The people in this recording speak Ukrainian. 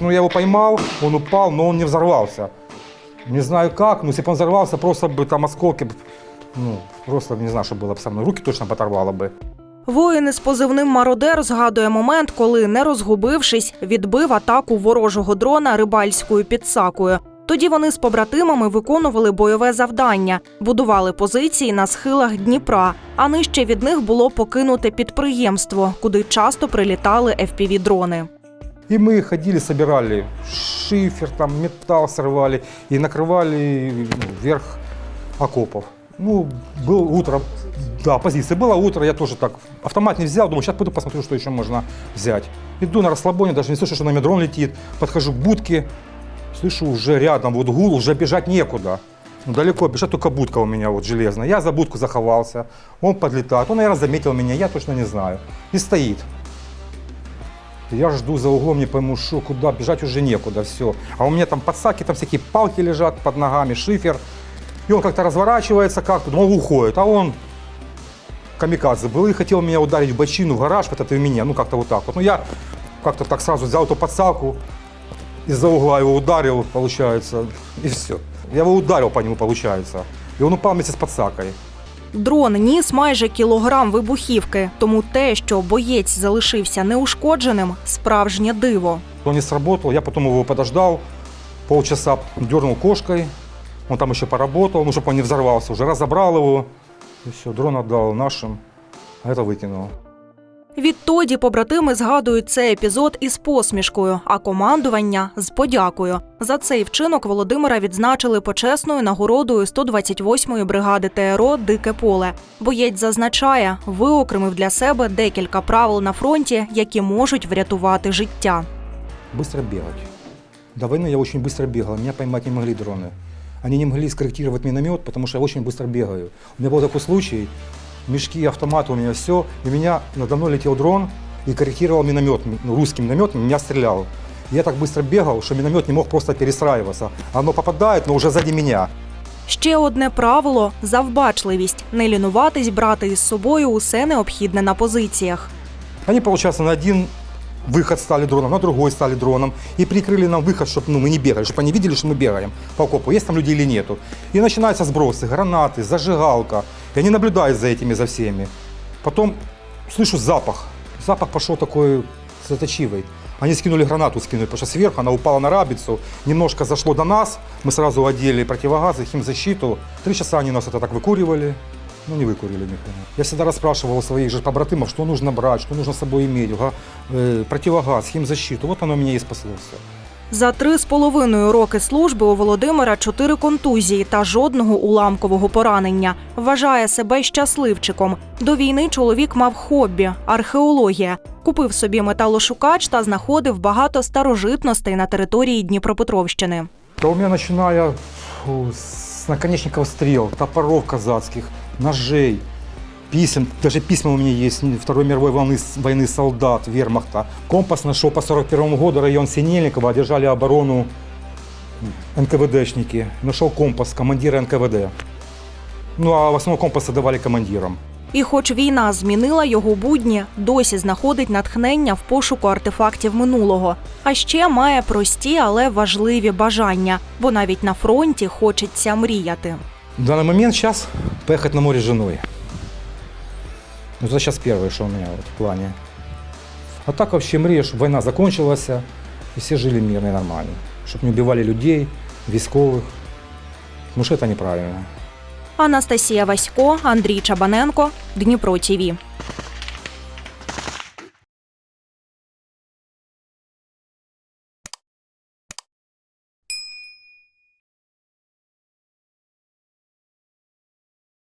Ну, я его поймал, он упал, но он не взорвался. Не знаю как, но если бы он взорвался, просто бы там осколки, б- ну, просто не знаю, что было бы со мной. Руки точно оторвало бы. Воїн із позивним Мародер згадує момент, коли, не розгубившись, відбив атаку ворожого дрона рибальською підсакою. Тоді вони з побратимами виконували бойове завдання, будували позиції на схилах Дніпра. А нижче від них було покинуте підприємство, куди часто прилітали fpv дрони И мы ходили, собирали шифер, там, металл срывали и накрывали ну, верх окопов. Ну, был утро, да, позиция. Было утро, я тоже так, автомат не взял, думаю, сейчас пойду посмотрю, что еще можно взять. Иду на расслабоне, даже не слышу, что на меня дрон летит. Подхожу к будке, слышу уже рядом, вот гул, уже бежать некуда. Ну, далеко бежать, только будка у меня вот железная. Я за будку заховался, он подлетает. Он, наверное, заметил меня, я точно не знаю. И стоит. Я жду за углом, не пойму, что, куда, бежать уже некуда, все. А у меня там подсаки, там всякие палки лежат под ногами, шифер. И он как-то разворачивается как-то, думал, уходит. А он камикадзе был и хотел меня ударить в бочину, в гараж, вот это в меня, ну как-то вот так вот. Ну я как-то так сразу взял эту подсаку, из-за угла его ударил, получается, и все. Я его ударил по нему, получается. И он упал вместе с подсакой. Дрон ніс майже кілограм вибухівки, тому те, що боєць залишився неушкодженим, справжнє диво. Он не сработал, я потом его подождал, полчаса дернул кошкой, он там еще поработал, ну, чтобы он не взорвался, уже разобрал его, и все, дрон отдал нашим, а это выкинул. Відтоді побратими згадують цей епізод із посмішкою, а командування з подякою. За цей вчинок Володимира відзначили почесною нагородою 128-ї бригади ТРО Дике поле. Боєць зазначає, виокремив для себе декілька правил на фронті, які можуть врятувати життя. Быстро бегать. До войны я очень быстро бегал, меня поймать не могли дроны. Они не могли скорректировать миномет, потому что я очень быстро бегаю. У меня был такой случай, мешки, автомат у меня все, и меня надо мной летел дрон и корректировал миномет, ну, русский миномет, меня стрелял. Я так быстро бегал, что миномет не мог просто перестраиваться. Оно попадает, но уже сзади меня. Ще одне правило завбачливість не лінуватись брати із собою усе необхідне на позиціях. Они, получается, на один выход стали дроном, на другой стали дроном. И прикрыли нам выход, чтобы ну, мы не бегали, чтобы они видели, что мы бегаем по окопу, есть там люди или нету. И начинаются сбросы, гранаты, зажигалка. И они наблюдают за этими, за всеми. Потом слышу запах. Запах пошел такой заточивый. Они скинули гранату, скинули, потому что сверху она упала на рабицу, немножко зашло до нас, мы сразу одели противогазы, химзащиту. Три часа они нас это так выкуривали, ну не выкурили ни хрена. Я всегда расспрашивал у своих же побратимов, что нужно брать, что нужно с собой иметь, га- э, противогаз, химзащиту. Вот оно меня и спасло все. За три з половиною роки служби у Володимира чотири контузії та жодного уламкового поранення. Вважає себе щасливчиком. До війни чоловік мав хобі археологія. Купив собі металошукач та знаходив багато старожитностей на території Дніпропетровщини. Да у меня начиная фу, с наконечников стрел, топоров казацких, ножей, писем, даже письма у меня есть Второй мировой волны, войны солдат, вермахта. Компас нашел по 41 году, район Синельникова, держали оборону НКВДшники. Нашел компас командира НКВД. Ну а в основном компасы давали командирам. І, хоч війна змінила його будні, досі знаходить натхнення в пошуку артефактів минулого. А ще має прості, але важливі бажання, бо навіть на фронті хочеться мріяти. В данный момент сейчас поехать на море с женой. Ну, это сейчас первое, что у меня вот в плане. А так вообще мрия, чтобы война закончилась, и все жили мирно и нормально. Чтобы не убивали людей, військовых. Потому что это неправильно. Анастасія Васько, Андрій Чабаненко, Дніпро ТІВІ.